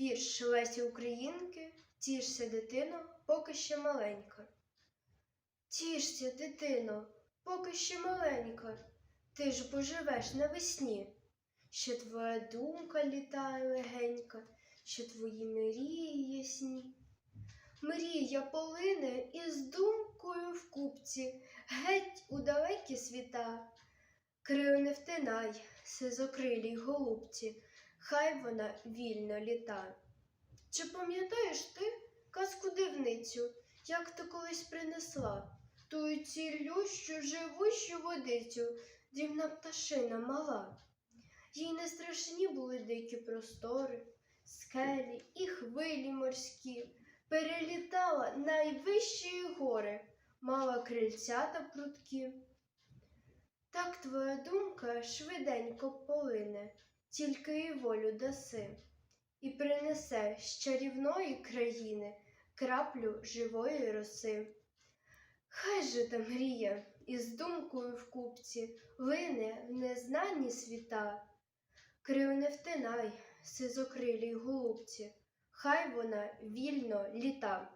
Вірш Лесі Українки Тішся, дитино, поки ще маленька. Тішся, дитино, поки ще маленька, ти ж поживеш навесні. Ще твоя думка літає легенька, що твої мрії ясні. Мрія полине із думкою в купці, геть у далекі світа. Крил не втинай, сизокрилій голубці, хай вона вільно літа. Чи пам'ятаєш ти казку дивницю, як ти колись принесла? Тую цілющу живущу водицю, дрібна пташина мала. Їй не страшні були дикі простори, скелі і хвилі морські, перелітала найвищі гори, мала крильця та прутки. Так твоя думка швиденько полине, тільки і волю даси, і принесе з чарівної країни краплю живої роси. Хай же та мрія із думкою в купці лине в незнані світа. Крил не втинай, сизокрилій голубці, хай вона вільно літа.